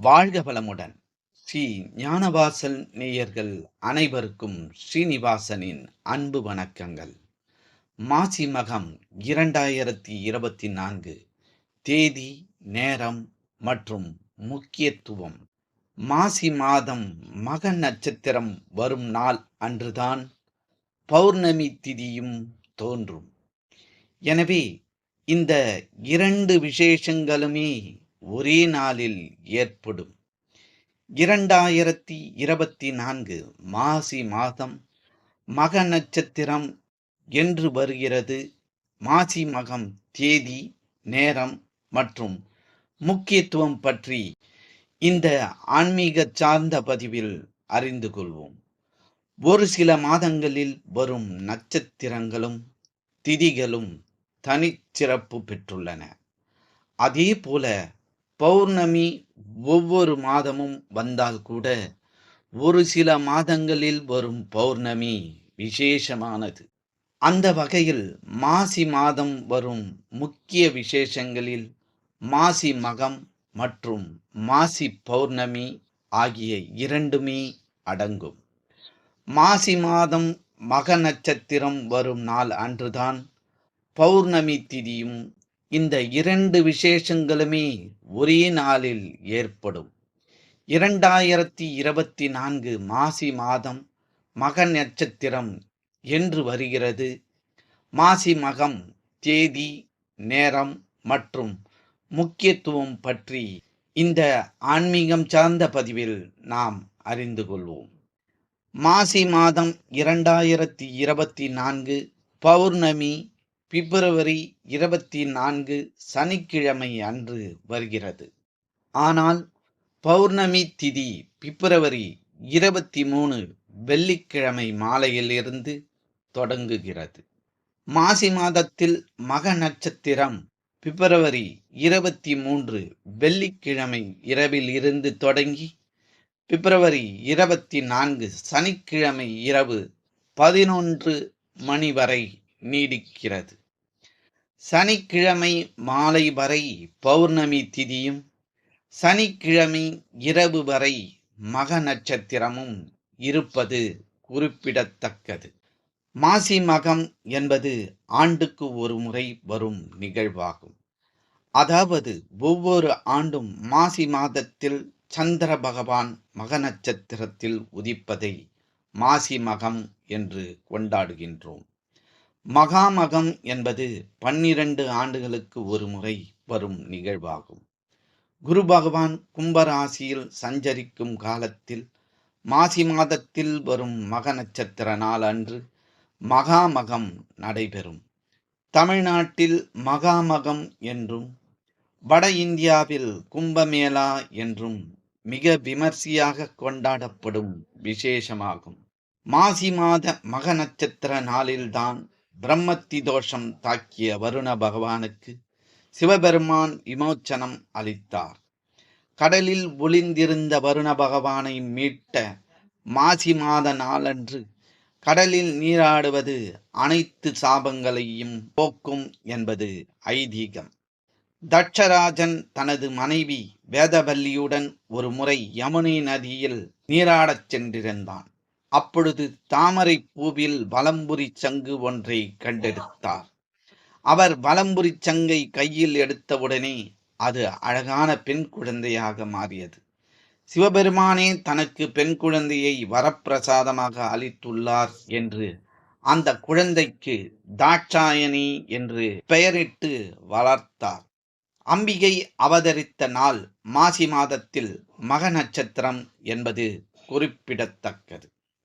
வாழ்க வளமுடன். ஸ்ரீ ஞானவாசல் நேயர்கள் அனைவருக்கும் ஸ்ரீனிவாசனின் அன்பு வணக்கங்கள். மாசி மகம் இரண்டாயிரத்தி இருபத்தி நான்கு தேதி நேரம் மற்றும் முக்கியத்துவம். மாசி மாதம் மக நட்சத்திரம் வரும் நாள் அன்றுதான் பௌர்ணமி திதியும் தோன்றும். எனவே இந்த இரண்டு விசேஷங்களுமே ஒரே நாளில் ஏற்படும். இரண்டாயிரத்தி இருபத்தி நான்கு மாசி மாதம் மக நட்சத்திரம் என்று வருகிறது. மாசி மகம் தேதி நேரம் மற்றும் முக்கியத்துவம் பற்றி இந்த ஆன்மீக சார்ந்த பதிவில் அறிந்து கொள்வோம். ஒரு சில மாதங்களில் வரும் நட்சத்திரங்களும் திதிகளும் தனிச்சிறப்பு பெற்றுள்ளன. அதே போல பௌர்ணமி ஒவ்வொரு மாதமும் வந்தால் கூட ஒரு சில மாதங்களில் வரும் பௌர்ணமி விசேஷமானது. அந்த வகையில் மாசி மாதம் வரும் முக்கிய விசேஷங்களில் மாசி மகம் மற்றும் மாசி பௌர்ணமி ஆகிய இரண்டுமே அடங்கும். மாசி மாதம் மக நட்சத்திரம் வரும் நாள் அன்றுதான் பௌர்ணமி திதியும் இந்த இரண்டு விசேஷங்களுமே ஒரே நாளில் ஏற்படும். இரண்டாயிரத்தி இருபத்தி நான்கு மாசி மாதம் மக நட்சத்திரம் என்று வருகிறது. மாசி மகம் தேதி நேரம் மற்றும் முக்கியத்துவம் பற்றி இந்த ஆன்மீகம் சார்ந்த பதிவில் நாம் அறிந்து கொள்வோம். மாசி மாதம் இரண்டாயிரத்தி இருபத்தி நான்கு பௌர்ணமி பிப்ரவரி இருபத்தி நான்கு சனிக்கிழமை அன்று வருகிறது. ஆனால் பௌர்ணமி திதி பிப்ரவரி இருபத்தி மூணு வெள்ளிக்கிழமை மாலையிலிருந்து தொடங்குகிறது. மாசி மாதத்தில் மக நட்சத்திரம் பிப்ரவரி இருபத்தி மூன்று வெள்ளிக்கிழமை இரவில் இருந்து தொடங்கி பிப்ரவரி இருபத்தி நான்கு சனிக்கிழமை இரவு பதினொன்று மணி வரை நீடிக்கிறது. சனிக்கிழமை மாலை வரை பௌர்ணமி திதியும் சனிக்கிழமை இரவு வரை மக நட்சத்திரமும் இருப்பது குறிப்பிடத்தக்கது. மாசி மகம் என்பது ஆண்டுக்கு ஒரு முறை வரும் நிகழ்வாகும். அதாவது ஒவ்வொரு ஆண்டும் மாசி மாதத்தில் சந்திர பகவான் மக நட்சத்திரத்தில் உதிப்பதை மாசி மகம் என்று கொண்டாடுகின்றோம். மகாமகம் என்பது பன்னிரண்டு ஆண்டுகளுக்கு ஒரு முறை வரும் நிகழ்வாகும். குரு பகவான் கும்பராசியில் சஞ்சரிக்கும் காலத்தில் மாசி மாதத்தில் வரும் மக நட்சத்திர நாள் அன்று மகாமகம் நடைபெறும். தமிழ்நாட்டில் மகாமகம் என்றும் வட இந்தியாவில் கும்பமேளா என்றும் மிக விமர்சையாக கொண்டாடப்படும் விசேஷமாகும். மாசி மாத மக நட்சத்திர நாளில்தான் பிரம்மத்தி தோஷம் தாக்கிய வருண பகவானுக்கு சிவபெருமான் விமோச்சனம் அளித்தார். கடலில் ஒளிந்திருந்த வருண பகவானை மீட்ட மாசி மாத நாளன்று கடலில் நீராடுவது அனைத்து சாபங்களையும் போக்கும் என்பது ஐதீகம். தட்சராஜன் தனது மனைவி வேதவல்லியுடன் ஒரு முறை யமுனை நதியில் நீராடச் சென்றிருந்தான். அப்பொழுது தாமரை பூவில் வலம்புரி சங்கு ஒன்றை கண்டெடுத்தார். அவர் வலம்புரி சங்கை கையில் எடுத்தவுடனே அது அழகான பெண் குழந்தையாக மாறியது. சிவபெருமானே தனக்கு பெண் குழந்தையை வரப்பிரசாதமாக அளித்துள்ளார் என்று அந்த குழந்தைக்கு தாட்சாயணி என்று பெயரிட்டு வளர்த்தார். அம்பிகை அவதரித்த நாள் மாசி மாதத்தில் மக நட்சத்திரம் என்பது குறிப்பிடத்தக்கது.